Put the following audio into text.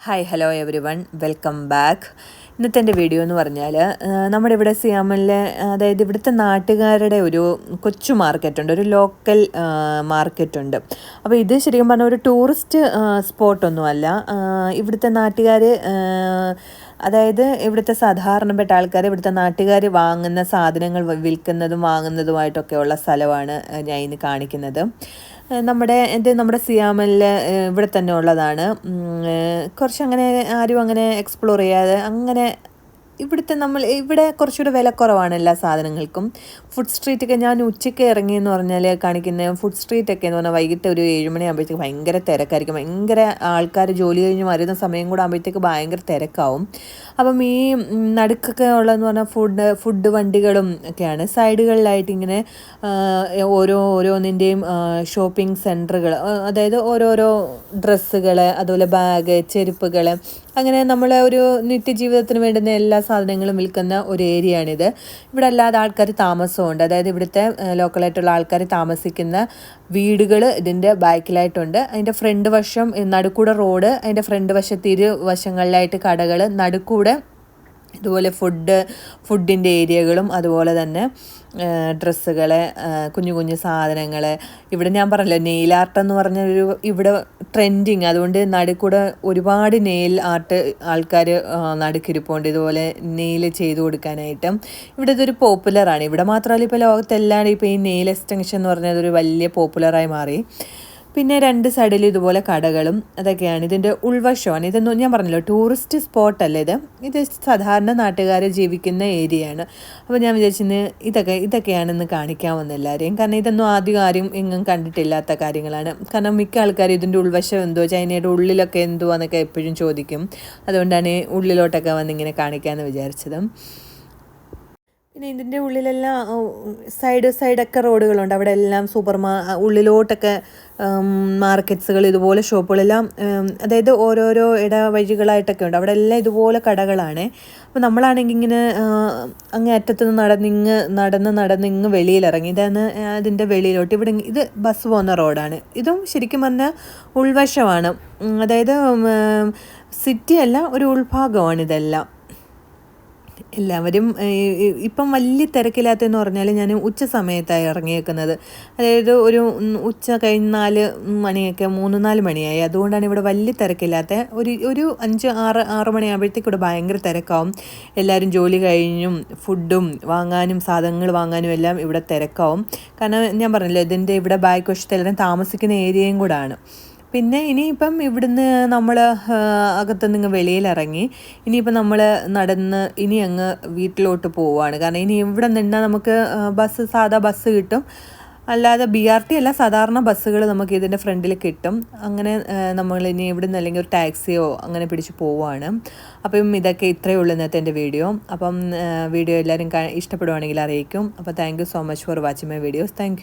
Hi hello everyone welcome back ഇന്നത്തെ എന്റെ video എന്ന് പറഞ്ഞാൽ നമ്മുടെ ഇവിടെ സിയാമിലെ അതായത് ഇവിടുത്തെ നാട്ടുകാരുടെ ഒരു കൊച്ചു മാർക്കറ്റുണ്ട് ഒരു ലോക്കൽ മാർക്കറ്റുണ്ട് അപ്പോൾ ഇത് ശരിക്കും പറഞ്ഞാൽ ഒരു ടൂറിസ്റ്റ് സ്പോട്ടൊന്നുമല്ല ഇവിടുത്തെ നാട്ടുകാർ അതായത് ഇവിടുത്തെ സാധാരണപ്പെട്ട ആൾക്കാർ ഇവിടുത്തെ നാട്ടുകാർ വാങ്ങുന്ന സാധനങ്ങൾ വിൽക്കുന്നതും വാങ്ങുന്നതുമായിട്ടൊക്കെയുള്ള സ്ഥലമാണ് ഞാൻ ഇന്ന് കാണിക്കുന്നത്. നമ്മുടെ ഇത് നമ്മുടെ സിയാമലിൽ ഇവിടെ തന്നെ ഉള്ളതാണ്. കുറച്ച് അങ്ങനെ ആരും അങ്ങനെ എക്സ്പ്ലോർ ചെയ്യാതെ അങ്ങനെ ഇവിടുത്തെ നമ്മൾ ഇവിടെ കുറച്ചുകൂടെ വില കുറവാണ് എല്ലാ സാധനങ്ങൾക്കും. ഫുഡ് സ്ട്രീറ്റൊക്കെ ഞാൻ ഉച്ചയ്ക്ക് ഇറങ്ങി എന്ന് പറഞ്ഞാൽ കാണിക്കുന്ന ഫുഡ് സ്ട്രീറ്റൊക്കെ എന്ന് പറഞ്ഞാൽ വൈകിട്ട് ഒരു ഏഴുമണി ആകുമ്പോഴത്തേക്ക് ഭയങ്കര തിരക്കായിരിക്കും. ഭയങ്കര ആൾക്കാർ ജോലി കഴിഞ്ഞ് വരുന്ന സമയം കൂടെ ആകുമ്പോഴത്തേക്ക് ഭയങ്കര തിരക്കാവും. അപ്പം ഈ നടുക്കൊക്കെ ഉള്ളതെന്ന് പറഞ്ഞാൽ ഫുഡ് ഫുഡ് വണ്ടികളും ഒക്കെയാണ്. സൈഡുകളിലായിട്ട് ഇങ്ങനെ ഓരോ ഓരോന്നിന്റെയും ഷോപ്പിംഗ് സെന്ററുകൾ അതായത് ഓരോരോ ഡ്രസ്സുകൾ അതുപോലെ ബാഗ് ചെരുപ്പുകൾ അങ്ങനെ നമ്മൾ ഒരു നിത്യജീവിതത്തിന് വേണ്ടുന്ന എല്ലാ സാധനങ്ങളും വിൽക്കുന്ന ഒരു ഏരിയയാണിത്. ഇവിടെ അല്ലാതെ ആൾക്കാർ താമസമുണ്ട് അതായത് ഇവിടുത്തെ ലോക്കലായിട്ടുള്ള ആൾക്കാർ താമസിക്കുന്ന വീടുകൾ ഇതിന്റെ ബാക്കിലായിട്ടുണ്ട്. അതിന്റെ ഫ്രണ്ട് വശം നടുക്കൂടെ റോഡ് അതിന്റെ ഫ്രണ്ട് വശത്ത് ഇരു വശങ്ങളിലായിട്ട് കടകൾ നടുക്കൂടെ ഇതുപോലെ ഫുഡ് ഫുഡിന്റെ ഏരിയകളും അതുപോലെ തന്നെ ഡ്രസ്സുകൾ കുഞ്ഞു കുഞ്ഞു സാധനങ്ങൾ ഇവിടെ ഞാൻ പറഞ്ഞല്ലോ നെയിൽ ആർട്ട് എന്ന് പറഞ്ഞൊരു ഇവിടെ ട്രെൻഡിങ് അതുകൊണ്ട് നടുക്കൂടെ ഒരുപാട് നെയിൽ ആർട്ട് ആൾക്കാർ നടുക്കിരിപ്പുണ്ട്. ഇതുപോലെ നെയിൽ ചെയ്തു കൊടുക്കാനായിട്ടും. ഇവിടെ ഇതൊരു പോപ്പുലറാണ് ഇവിടെ മാത്രമല്ല ഇപ്പോൾ ലോകത്തെല്ലാം ഇപ്പോൾ ഈ നെയിൽ എക്സ്റ്റൻഷൻ എന്ന് പറഞ്ഞാൽ ഒരു വലിയ പോപ്പുലറായി മാറി. പിന്നെ രണ്ട് സൈഡിൽ ഇതുപോലെ കടകളും അതൊക്കെയാണ്. ഇതിന്റെ ഉൾവശമാണ്. ഇതൊന്നും ഞാൻ പറഞ്ഞല്ലോ ടൂറിസ്റ്റ് സ്പോട്ടല്ല ഇത്? ഇത് സാധാരണ നാട്ടുകാർ ജീവിക്കുന്ന ഏരിയയാണ് അപ്പോൾ ഞാൻ വിചാരിച്ചിന്ന് ഇതൊക്കെ ഇതൊക്കെയാണെന്ന് കാണിക്കാമെന്ന് എല്ലാവരെയും കാരണം ഇതൊന്നും ആദ്യം ആരും എങ്ങും കണ്ടിട്ടില്ലാത്ത കാര്യങ്ങളാണ്. കാരണം മിക്ക ആൾക്കാരും ഇതിന്റെ ഉൾവശം എന്തോ ചൈനയുടെ ഉള്ളിലൊക്കെ എന്തോ എന്നൊക്കെ എപ്പോഴും ചോദിക്കും. അതുകൊണ്ടാണ് ഉള്ളിലോട്ടൊക്കെ വന്നിങ്ങനെ കാണിക്കാമെന്ന് വിചാരിച്ചത്. പിന്നെ ഇതിന്റെ ഉള്ളിലെല്ലാം സൈഡ് സൈഡൊക്കെ റോഡുകളുണ്ട്. അവിടെ എല്ലാം സൂപ്പർ മാ ഉള്ളിലോട്ടൊക്കെ മാർക്കറ്റ്സുകൾ ഇതുപോലെ ഷോപ്പുകളെല്ലാം അതായത് ഓരോരോ ഇട വഴികളായിട്ടൊക്കെ ഉണ്ട്. അവിടെ എല്ലാം ഇതുപോലെ കടകളാണ്. അപ്പോൾ നമ്മളാണെങ്കിൽ ഇങ്ങനെ അങ്ങേ അറ്റത്തുനിന്ന് നടന്നിങ്ങ് നടന്ന് നടന്ന് ഇങ്ങ് വെളിയിലിറങ്ങി. ഇതാണ് അതിന്റെ വെളിയിലോട്ട്. ഇവിടെ ഇത് ബസ് പോകുന്ന റോഡാണ്. ഇതും ശരിക്കും പറഞ്ഞാൽ ഉൾവശമാണ്. അതായത് സിറ്റിയല്ല ഒരു ഉൾഭാഗമാണ് ഇതെല്ലാം. എല്ലാവരും ഇപ്പം വലിയ തിരക്കില്ലാത്തതെന്ന് പറഞ്ഞാൽ ഞാൻ ഉച്ച സമയത്താണ് ഇറങ്ങിയേക്കുന്നത്. അതായത് ഒരു ഉച്ച കഴിഞ്ഞ് നാല് മണിയൊക്കെ മൂന്ന് നാല് മണിയായി. അതുകൊണ്ടാണ് ഇവിടെ വലിയ തിരക്കില്ലാത്ത ഒരു ഒരു അഞ്ച് ആറ് ആറ് മണിയാകുമ്പോഴത്തേക്ക് ഇവിടെ ഭയങ്കര തിരക്കാവും. എല്ലാവരും ജോലി കഴിഞ്ഞും ഫുഡും വാങ്ങാനും സാധനങ്ങൾ വാങ്ങാനും എല്ലാം ഇവിടെ തിരക്കാവും. കാരണം ഞാൻ പറഞ്ഞില്ല ഇതിന്റെ ഇവിടെ ബാക്ക് വശത്ത് എല്ലാവരും താമസിക്കുന്ന ഏരിയയും കൂടാണ്. പിന്നെ ഇനിയിപ്പം ഇവിടുന്ന് നമ്മൾ അകത്തുനിന്ന് വെളിയിലിറങ്ങി. ഇനിയിപ്പം നമ്മൾ നടന്ന് ഇനി അങ്ങ് വീട്ടിലോട്ട് പോവുകയാണ് കാരണം ഇനി ഇവിടെ നിന്നാൽ നമുക്ക് ബസ് സാധാ ബസ് കിട്ടും. അല്ലാതെ ബി ആർ ടി അല്ല സാധാരണ ബസ്സുകൾ നമുക്ക് ഇതിന്റെ ഫ്രണ്ടിൽ കിട്ടും. അങ്ങനെ നമ്മൾ ഇനി ഇവിടുന്ന് അല്ലെങ്കിൽ ഒരു ടാക്സിയോ അങ്ങനെ പിടിച്ച് പോവുകയാണ് അപ്പം ഇതൊക്കെ ഇത്രയേ ഉള്ളൂ ഇന്നത്തെ എന്റെ വീഡിയോ. അപ്പം വീഡിയോ എല്ലാവരും ഇഷ്ടപ്പെടുവാണെങ്കിൽ അറിയിക്കും. അപ്പോൾ thank so much for watching my videos. Thank